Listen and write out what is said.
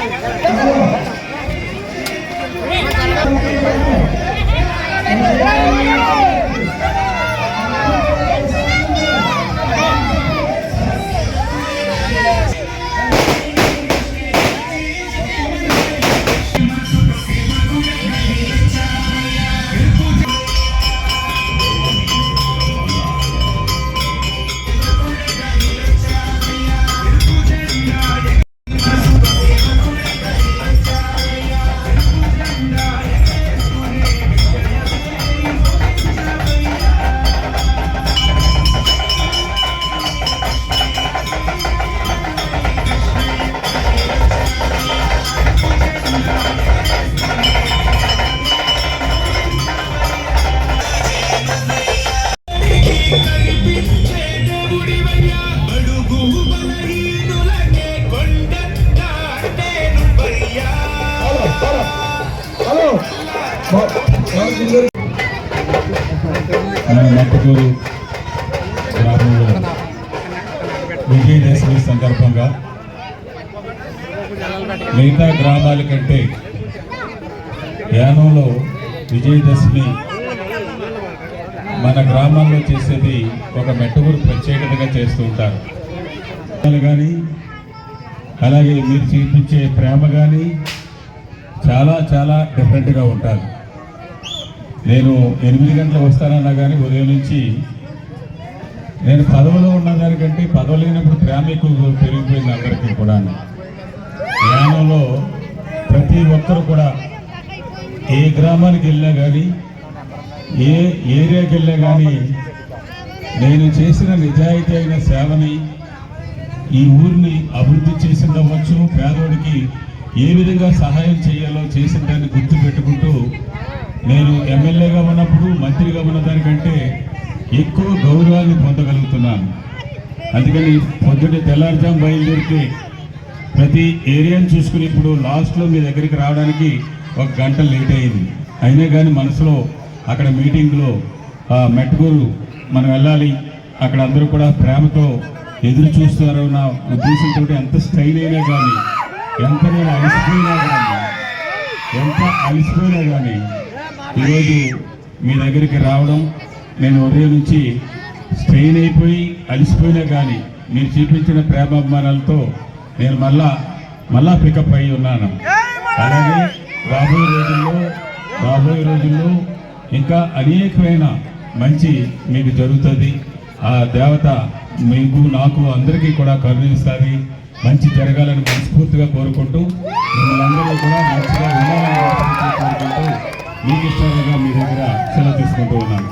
Yeah. మట్టుకూరు గ్రామంలో విజయదశమి సందర్భంగా మిగతా గ్రామాల కంటే యానంలో విజయదశమి మన గ్రామాల్లో చేసేది ఒక మెట్టుకూరు ప్రత్యేకతగా చేస్తూ ఉంటారు. కానీ అలాగే మీరు చూపించే ప్రేమ కానీ చాలా చాలా డిఫరెంట్గా ఉంటారు. నేను ఎనిమిది గంటలు వస్తానన్నా కానీ ఉదయం నుంచి నేను పదవిలో ఉన్నదానికంటే పదవి లేనప్పుడు ప్రేమ ఎక్కువ పెరిగిపోయింది అందరికీ కూడా గ్రామంలో ప్రతి ఒక్కరు కూడా ఏ గ్రామానికి వెళ్ళినా కానీ ఏ ఏరియాకి వెళ్ళినా కానీ నేను చేసిన నిజాయితీ అయిన సేవని ఈ ఊరిని అభివృద్ధి చేసిందవ్వచ్చు పేదోడికి ఏ విధంగా సహాయం చేయాలో చేసిన దాన్ని గుర్తు పెట్టుకుంటూ నేను ఎమ్మెల్యేగా ఉన్నప్పుడు మంత్రిగా ఉన్న దానికంటే ఎక్కువ గౌరవాన్ని పొందగలుగుతున్నాను. అందుకని పొద్దున్నే తెల్లారుజాం బయలుదేరితే ప్రతి ఏరియాని చూసుకుని ఇప్పుడు లాస్ట్లో మీ దగ్గరికి రావడానికి ఒక గంట లేట్ అయింది. అయినా కానీ మనసులో అక్కడ మీటింగ్లో ఆ మనం వెళ్ళాలి. అక్కడ అందరూ కూడా ప్రేమతో ఎదురు చూస్తారు నా ఉద్దేశంతో ఎంత స్టైల్ అయినా కానీ ఎంత నేను అలసిపోయినా కానీ ఎంత అలసిపోయినా కానీ ఈరోజు మీ దగ్గరికి రావడం నేను ఉదయం నుంచి స్ట్రెయిన్ అయిపోయి అలసిపోయినా కానీ మీరు చూపించిన ప్రేమాభిమానాలతో నేను మళ్ళా మళ్ళా పికప్ అయి ఉన్నాను. అలాగే రాబోయే రోజుల్లో రాబోయే రోజుల్లో ఇంకా అనేకమైన మంచి మీకు జరుగుతుంది. ఆ దేవత మీకు నాకు అందరికీ కూడా కరుణిస్తుంది. మంచి జరగాలని మనస్ఫూర్తిగా కోరుకుంటూ మిమ్మల్ని అందరూ కూడా మీకు ఇష్టాలుగా మీ దగ్గర సెలవు తీసుకుంటూ ఉన్నాను.